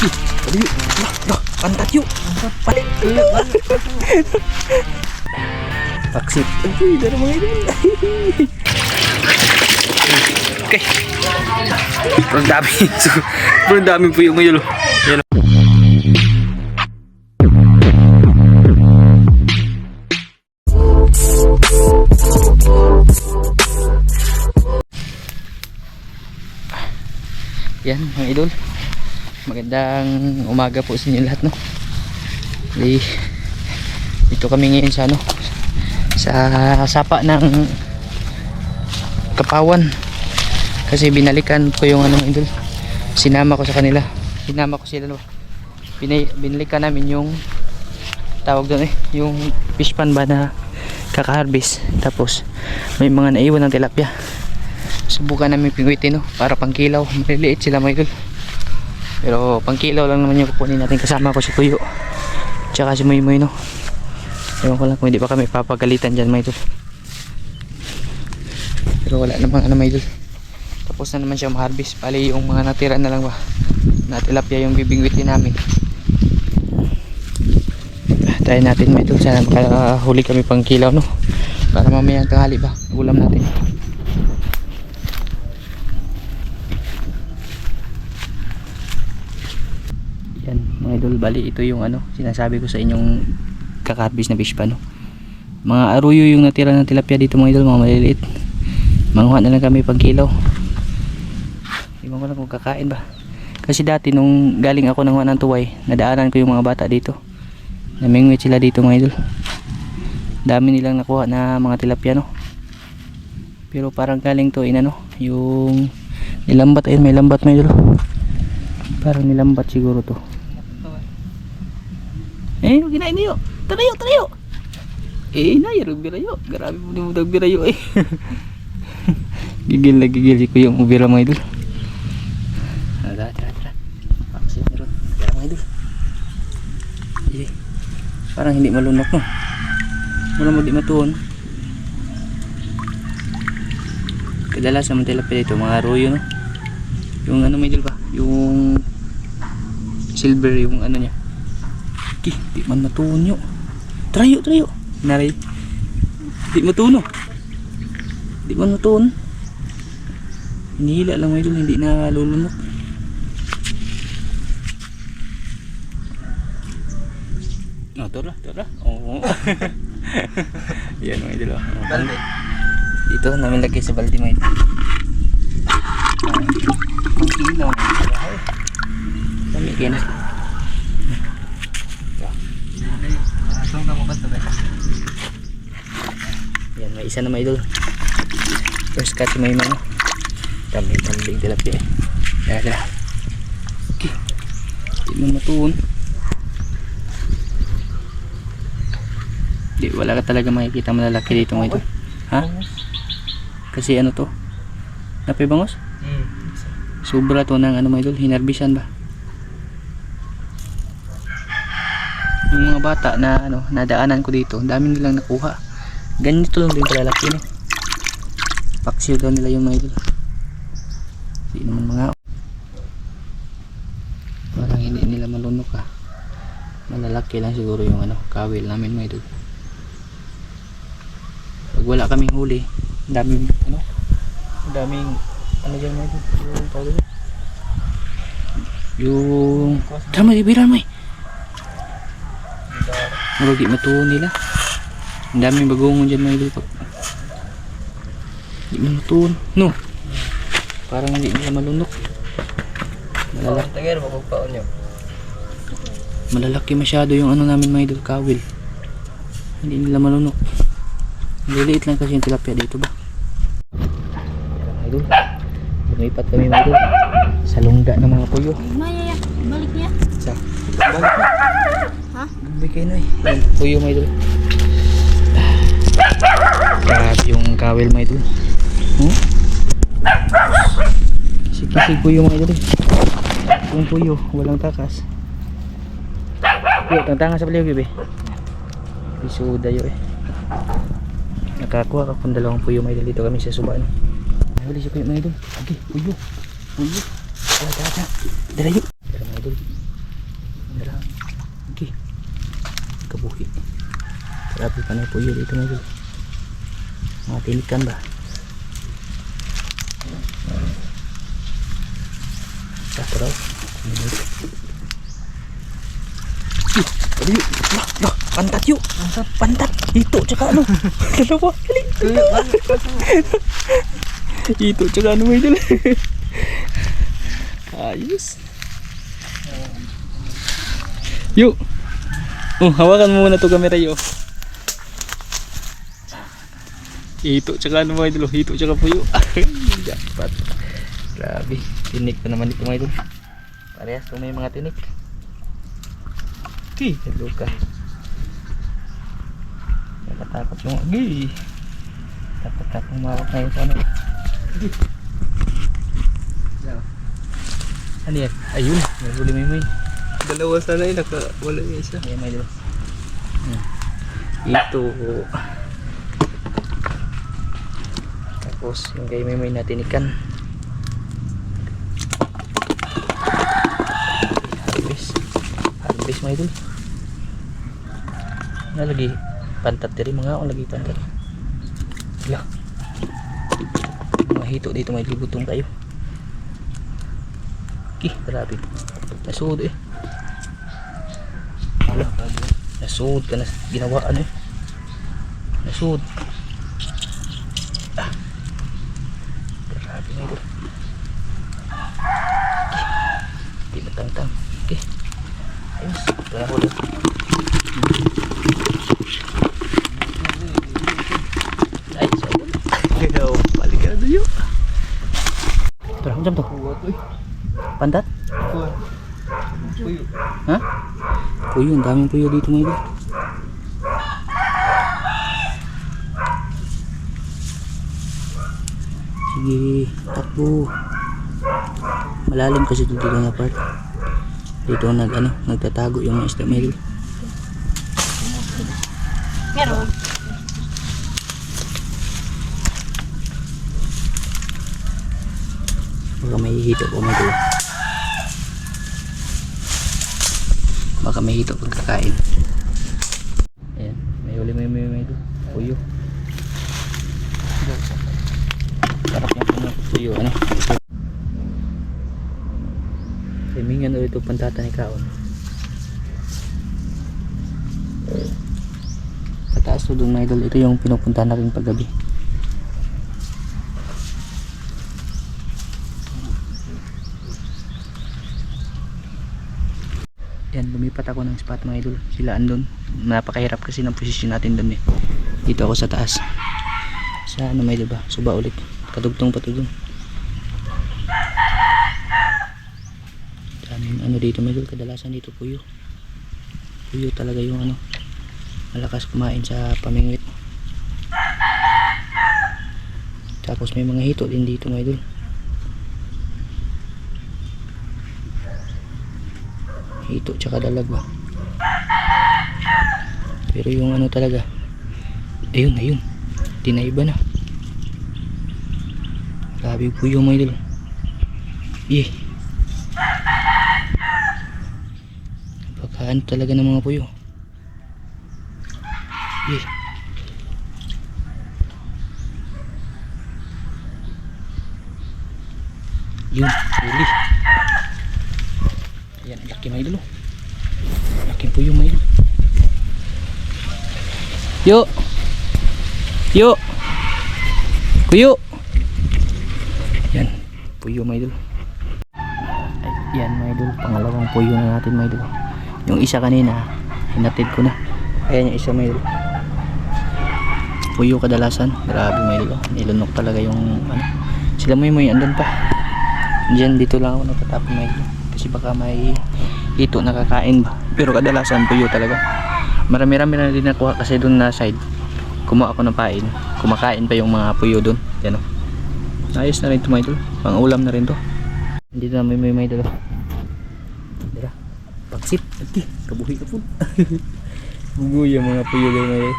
Palayo. Lah, lah, pantat yuk. Pantat. Paksit. Uy, dari mga idol. Okay. Sobrang dami. Sobrang dami po yung ngayon. Yan. Yan mga idol. Magandang umaga po sa inyo lahat no. Di, dito kami ngayon sa ano sa sapa ng Kapawan kasi binalikan ko yung ano idol. Sinama ko sa kanila. Sinama ko sila no. Binay, binalikan namin yung tawag doon eh yung fish pan ba na kaka-harvest tapos may mga naiwan ng tilapia subukan namin pingwitin no para pangkilaw maliliit sila mga idol pero pangkilaw lang naman yung kukunin natin. Kasama ko si Kuyo tsaka si Moy Moy no? Ewan ko lang kung hindi pa kami papagalitan dyan mga idol pero wala namang ano mga idol tapos na naman siya ma-harvest. Pali yung mga natira na lang ba? Na tilapia yung bibingwitin namin. Try natin mga idol sana makahuli kami pang kilaw no? Para mamaya tanghali ba? Ulam natin Yan, mga idol, bali ito yung ano, sinasabi ko sa inyong kakarbis na fish pa, no. Mga aruyo yung natira ng tilapia dito mga idol, mga maliliit. Manguha na lang kami pag kilaw. Iwan ko lang kung kakain ba. Kasi dati nung galing ako ng ng tuway, nadaanan ko yung mga bata dito. Namingwit sila dito mga idol. Dami nilang nakuha na mga tilapia, no. Pero parang galing to inano, yung nilambat ayun, may lambat mga idol. Parang nilambat siguro to. Eh, ginain niyo. Tarayo, tarayo. Eh, inay, birayo. Grabe mo mo birayo eh. gigil na gigil si kuya mo bira mga idol. Tara, tara, tara. Paksit meron. Tara mga idol. Eh, parang hindi malunok no. Wala mo di matuon. Kadalasan mo tilapia dito, mga arroyo no. Yung ano may idol ba? Yung silver yung ano niya. Ki, di man matuon yun. Trayo, trayo. Naray. Di matuno. Di man matuon. Hinihila lang mga idol, hindi na lulunok. Oh, tara, tara. Oo. Yan mga idol. Balde. Dito namin lagay sa balde mga idol. Ang ilaw. Dami kaya na. Asong ka mo ba ito ba? Yan, may isa na mga idol. First catch may mga. Dami, dami tilapia eh. Tara, tara. Okay. Di mo matuon. Di, wala ka talaga makikita malalaki dito mga idol. Ha? Kasi ano to? Napay bangos? Hmm. Sobra to ng ano mga idol, hinarbisan ba? Yung mga bata na ano, nadaanan ko dito, ang dami nilang nakuha. Ganito lang din kalalaki no. Paksiw daw nila yung mga idol. Hindi naman mga parang hindi nila malunok ah. Malalaki lang siguro yung ano, kawil namin mga idol. Pag wala kaming huli, daming ano, daming ano dyan mga idol, yung tawag? Yung Tama, ibiran mo eh. Murag di matuon nila. Ang daming bagongon dyan mga idol. Di man matuon. No. Parang hindi nila malunok. Malalaki, Malalak. Tagay, mapagpaon nyo. malalaki masyado yung ano namin mga idol, kawil. Hindi nila malunok. Liliit lang kasi yung tilapia dito ba. Yan, mga idol. Lumipat kami mga idol. Sa lungga ng mga puyo. Maya, balik niya. Sa balik na. Ha? Gabi kayo na eh. Puyo mga idol. Grabe yung kawel hmm? mga idol. Hmm? Sikisig puyo mga idol. Yung puyo, walang takas. Puyo, tangtanga sa paliw, bebe. Bisuda yun eh. Nakakuha ka kung dalawang puyo mga idol. Dito kami sa suba. No? Huli siya puyo mga idol. Okay, puyo. Puyo. Dala, dala, dala. Dala yun. Dala mga idol. Dala. Okay. Kabuhi. Grabe pa na puyo dito mga idol mga tinikan ba Saka raw. Ano yun? Lah, lah, pantat yun. Pantat. Pantat. Ano. Dalawa. Dali. Ito, tsaka ano mo idol. Ayos. Yuk. Oh, hawakan mo muna to camera yo. Ito, tsaka ano mo idol. Ito, tsaka puyo. Dapat. Grabe. Tinik na naman ito mga idol. Parehas kung may mga tinik. Okay, hello ka. Nakatakot yung agi. Takot takot mawak na yung ano. Agi. Ano yan? Ayun, may huli may may. Dalawa sana yun, naka, wala yung isa. Ayan may dalawa. Ito. Tapos yung kay may natin ikan. Harvest. Harvest mga idol. Nalagi pantat diri mga akong lagi pantat. Lah. Mga hito dito may libutong tayo. Ki, grabe. Nasuod eh. Ala, nasuod ka na ginawa ano eh. Nasuod. Ah. Grabe na ito. Matang-tang. Okay. Ayos. Na huli. Ay, sorry. Kaya, paligado yun. Tara, jam to. Kuwat. Uy, Ha? Puyo, ang daming puyo dito mga idol. Sige, takbo. Malalim kasi dito na part. Dito nag ano, nagtatago yung mga isda mga idol. Pero, Baka may hito po mga idol. Baka may hito pag kakain. Ayan, may huli may may may. Puyo. Sarap niya po mga puyo, ano? Timingan ulit ito pantata ni Kaon. Sa taas to mga idol, ito yung pinupunta natin paggabi. Yan, lumipat ako ng spot mga idol. Sila andun. Napakahirap kasi ng posisyon natin doon eh. Dito ako sa taas. Sa ano may diba? Suba ulit. Kadugtong pa to dun. Daming ano dito idol. Kadalasan dito puyo. Puyo talaga yung ano. Malakas kumain sa pamingwit. Tapos may mga hito din dito mga hito tsaka dalag pero yung ano talaga ayun ayun tinaiba na grabe po yung mga ano talaga ng mga puyo eh yun huli Ayan, laki mga idol. oh. Laki yung mga idol. Yo! Yo! Kuyo! Yan, puyo mga idol. Ay, yan mga idol, pangalawang puyo na natin mga idol. Yung isa kanina, hinatid ko na. Ayan yung isa idol. Puyo kadalasan, grabe idol. oh. Nilunok talaga yung ano. Sila mo yung andun pa. Diyan dito lang ako natatapon idol kasi baka may hito nakakain ba pero kadalasan puyo talaga marami-rami na din nakuha kasi doon na side kumuha ako ng pain kumakain pa yung mga puyo doon yan o ayos na rin ito mga idol pang ulam na rin to dito na may may may dalo Tira, okay, kabuhi ka po bugoy yung mga puyo mga idol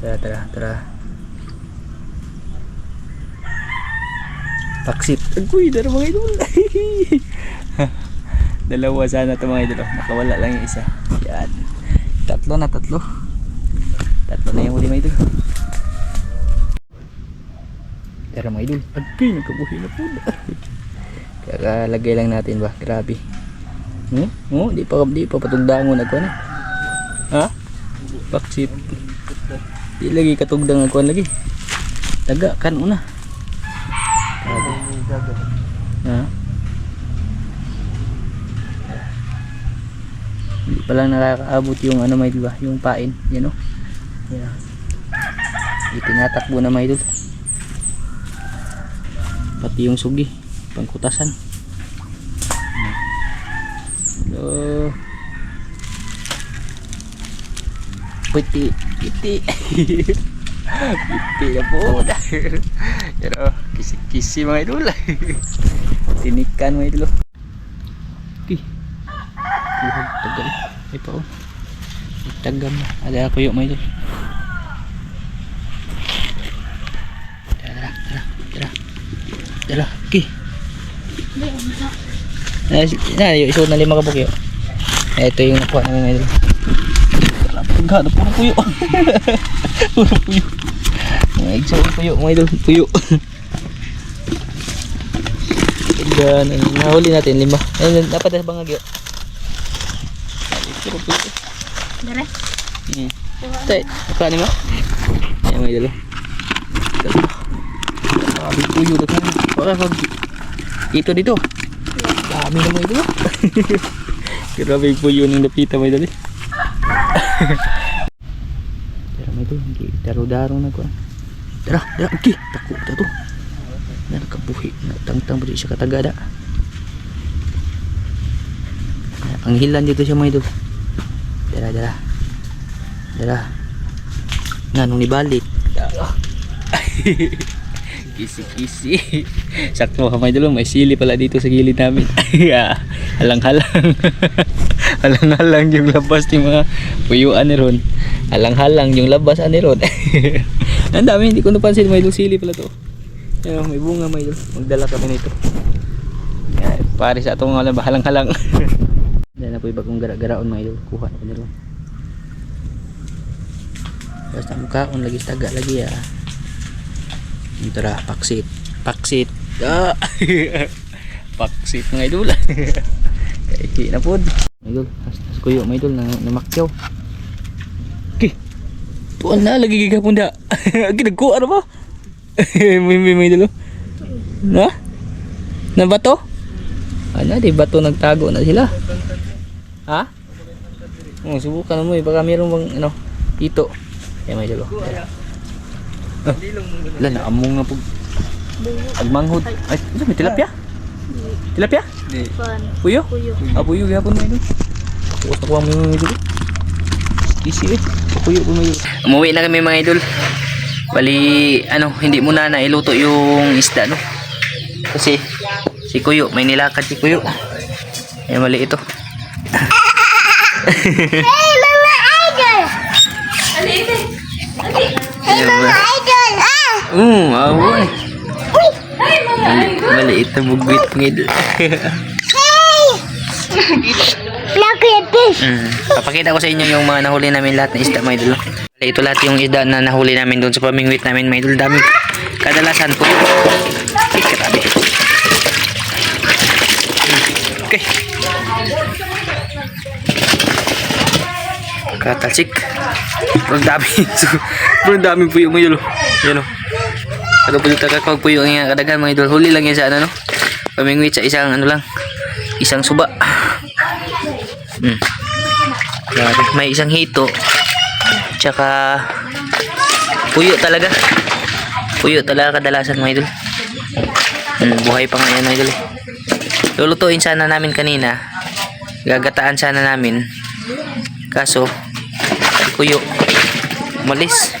tara tara tara Paksit. Agoy, dara mga idol. Dalawa sana ito mga idol. oh. Nakawala lang yung isa. Yan. Tatlo na, tatlo. Tatlo na yung huli mga idol. Pero mga idol, agay, nagkabuhi na po. Kakalagay lang natin ba? Grabe. Hmm? Oh, di pa di pa patugdangon ako na. Ha? Baksit. Di lagi katugdang ako lagi. Taga kan una. Grabe. Ha? Hindi pa lang nakakaabot yung ano may diba, yung pain, yan o. Yan. Di tinatakbo na may idol. Pati yung sugi, pangkutasan. Hello. Piti, piti. piti na po. Pero, kisi-kisi mga idol. Tinikan mga idol. Okay. Buhag tagal. Ay pa oh. Tagam na. Ada ako yung mga idol. Tara, tara, tara. Tara, okay. Na, na, yung isuot na lima kabuk yun. Ito yung nakuha namin. Tara, pagkano, puro puyo. puro puyo. Mga yung puyo, mga idol, puyo. Yan, nahuli natin lima. Ayun, dapat na bangag yun. Puro puyo. Dere. Hmm. Tay, nakuha ni mo? Ayan mga idol. Grabe puyo na tayo. Baka pag dito dito. Dami na mga idol. Grabe yung puyo ng napita mga idol. Pero mga idol, hindi daro-daro na ko. Tara, tara, okay. Tako, tato. Na nakabuhi. Natangtang pa siya katagada. Ang hilan dito siya mga idol. Dara, dara. Dara. Nga, nung nibalik. Kisi-kisi. Sakto ka mga idol, may sili pala dito sa gilid namin. Halang-halang. Halang-halang yung labas ng mga puyuan ni Ron. Halang-halang yung labas ni Ron. Ang dami, hindi ko napansin. May sili pala to. Yan, may bunga may idol. Magdala kami nito. Yan, pare sa atong halang-halang. Dahil na po iba kong gara-garaon mga idol. Kuha na ko nila. Basta mukhaon lagi taga lagi ah. Ito ra, paksit. Paksit. Ah. paksit mga idol. Kaya na po. Idol, as kuyo mga idol na namakyaw. Okay. Tuan na lagi gigapon da. Ginagkuha na ba? may may may idol. oh. Na? Na bato? Ano, di bato nagtago na sila. Ha? Oh, subukan mo eh. Baka mayroon bang ano, dito. Yan may dalo. Ah, Wala na among nga po. Agmanghod. Ay, ano may tilapia? Tilapia? Di. Puyo? Puyo. Ah, puyo gapon mo ito. Tapos nakuha mo yung idol. Easy eh. Puyo po may Umuwi na kami mga idol. Bali, ano, hindi muna na iluto yung isda, no? Kasi, si Kuyo, may nilakad si Kuyo. Ay, mali ito. Hey, Mama Idol! Hey, Mama Idol! Ah! Mm, awoy. Hey, Mama Mali, mali ito bugwit mga idol. Hey! At this! Mm. Papakita ko sa inyo yung mga nahuli namin lahat ng isda mga idol. Ito lahat yung isda na nahuli namin doon sa pamingwit namin mga idol. Dami. Kadalasan po. Ay, grabe. Mm. Okay. Katalsik. Pero dami. Pero dami po yung mga idol. Yan o. Ano po yung tagakawag po yung kadagan mga idol. Huli lang yan sa ano no. Pamingwit sa isang ano lang. Isang suba. Mm. Grabe. May isang hito. Tsaka puyo talaga. Puyo talaga kadalasan mga idol. Hmm, buhay pa nga yan mga idol. eh. Lulutuin sana namin kanina. Gagataan sana namin. Kaso, kuyo, malis.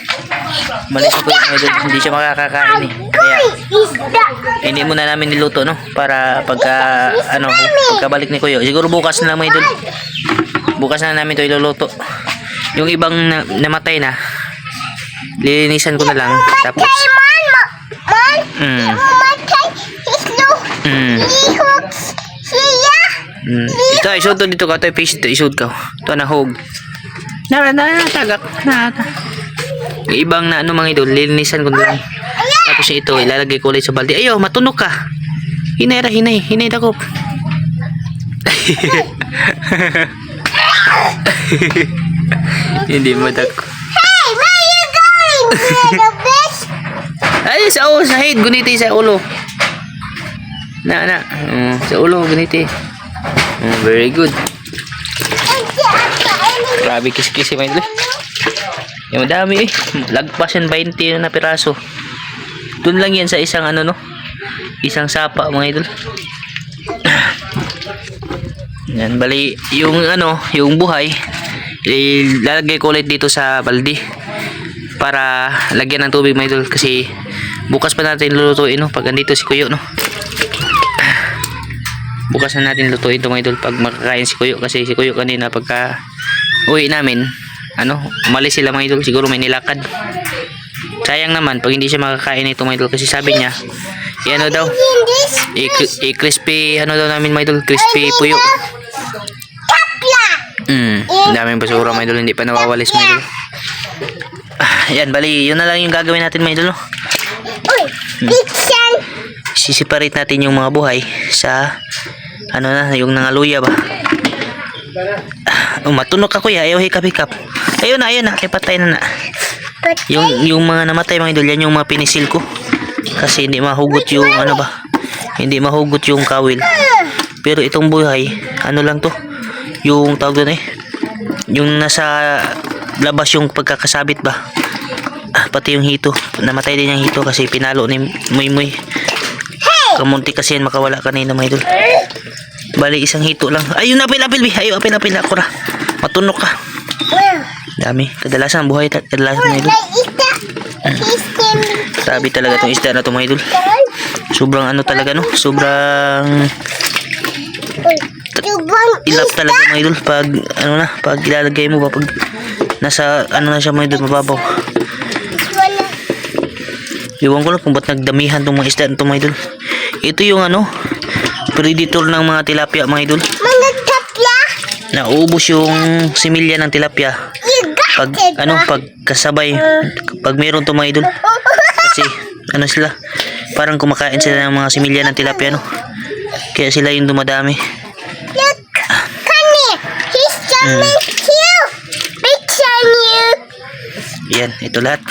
Malis si kuyo mga idol. Hindi siya makakakain eh. Kaya, hindi muna namin niluto no para pagka ano pagkabalik ni Kuyo siguro bukas na lang mga idol bukas na namin to iluluto yung ibang na, namatay na lilinisan ko na lang tapos mm, mm! Mm. Ito, isod to dito ka. Ito, fish dito. Isod ka. Ito. Na, na, na, tagak. Na, na. Yung ibang na ano mga idol, lilinisan ko lang. Tapos yung ito, ilalagay ko ulit sa balde. Ayo, matunog ka. Hinay ra, hinay. Hinay dako. Hindi mo dako. Hey, where are you going, little fish? Ay, sa ulo, sa head, guniti sa ulo. Na, na. Mm, sa ulo, guniti. Mm, very good. Grabe kis-kisi mga idol. Yung dami eh. Lagpas yan 20 na piraso. Doon lang yan sa isang ano no. Isang sapa mga idol. Yan, bali, yung ano, yung buhay, ilalagay ko ulit dito sa balde para lagyan ng tubig mga idol kasi bukas pa natin lulutuin no pag andito si Kuyo no bukas na natin lutuin ito mga idol pag makakain si Kuyo kasi si Kuyo kanina pagka uwi namin ano umalis sila mga idol. Siguro may nilakad. Sayang naman pag hindi siya makakain ito mga idol kasi sabi niya ano daw. In this i, i crispy ano daw namin mga idol crispy puyo. mm, daming basura mga idol hindi pa nawawalis mga idol. Ah, yan bali yun na lang yung gagawin natin mga idol no? Uy, picture. sisiparate natin yung mga buhay sa ano na yung nangaluya ba oh, matunog ka kuya ayaw hikap hikap ayun na ayun na. Kay patay na na. Yung yung mga namatay mga idol yan yung mga pinisil ko. Kasi hindi mahugot yung ano ba? Hindi mahugot yung kawil. Pero itong buhay ano lang to? Yung tawag doon eh. Yung nasa labas yung pagkakasabit ba? Ah, pati yung hito. Namatay din yung hito kasi pinalo ni Muy Muy kamunti kasi yan makawala kanina mga idol bali isang hito lang ayun apil apil bi ayun apil apil ako ra matunok ka dami kadalasan buhay kadalasan mga idol standing. Grabe talaga tong isda na to mga idol. Sobrang ano talaga no? Sobrang ilap talaga mga idol pag ano na, pag ilalagay mo ba pag nasa ano na siya mga idol mababaw. Iwan ko lang kung ba't nagdamihan tong mga isda na to mga idol. Ito yung ano, predator ng mga tilapia mga idol. Mga tapla. Nauubos yung similya ng tilapia. Pag ano, pag kasabay, pag meron to mga idol. Kasi ano sila, parang kumakain sila ng mga similya ng tilapia no. Kaya sila yung dumadami. Look, Connie. He's coming too. Picture you. Yan, ito lahat.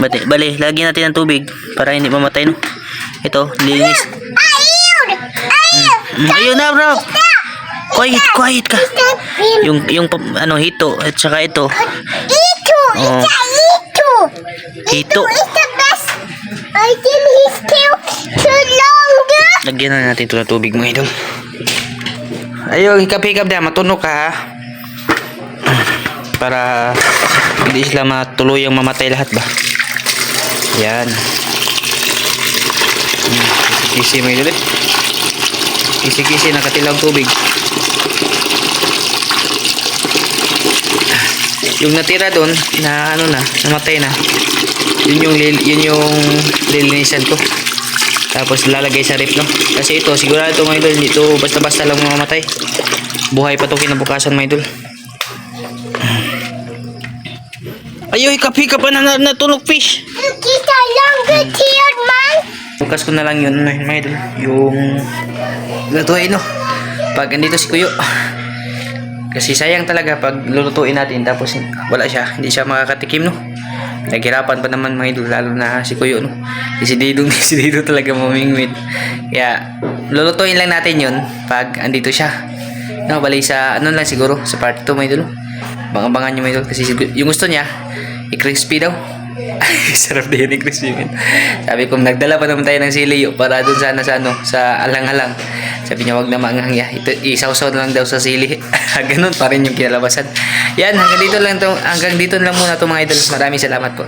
Bali, bali, lagyan natin ng tubig para hindi mamatay, no? Ito, linis. Ayun. Na, bro. Quiet, quiet ka. Yung, yung, ano, hito, at saka ito. Ito. Oh. It's a ito. Hito. is the best. I think he's still too longer. Lagyan na natin ito ng tubig, mga idol. Ayun, hikap-hikap na, matunog ka, ha? Para hindi sila matuluyang mamatay lahat ba? Yan. Kisi-kisi mga idol, eh. Kisi-kisi, nakatilang tubig. Yung natira doon, na ano na, namatay na. Yun yung, yun yung lilinisan ko. Tapos lalagay sa rip, no? Kasi ito, sigurado ito mga idol, ito basta-basta lang mamamatay. Buhay pa ito kinabukasan mga idol. Ayaw, hikap-hikap pa na, na natunog fish. Look, it's a longer tailed man. Bukas ko na lang yun, mga idol. Yung lutuin, no? Pag andito si Kuyo. Kasi sayang talaga pag lulutuin natin tapos wala siya, hindi siya makakatikim, no? Naghirapan pa naman mga idol, lalo na si Kuyo, no? Si Didong, si Didong talaga mamingwit. Kaya, lulutuin lang natin yun pag andito siya. No, bali sa, ano lang siguro, sa part 2 mga idol. Bang-abangan nyo mga idol kasi yung gusto niya, i-crispy daw. Sarap din yung crispy man. Sabi ko, nagdala pa naman tayo ng sili para dun sana sa ano, sa alang-alang. Sabi niya, wag na maanghang ya. Ito, isawsaw lang daw sa sili. Ganun pa rin yung kinalabasan. Yan, hanggang dito lang to, hanggang dito lang muna to mga idol. Maraming salamat po.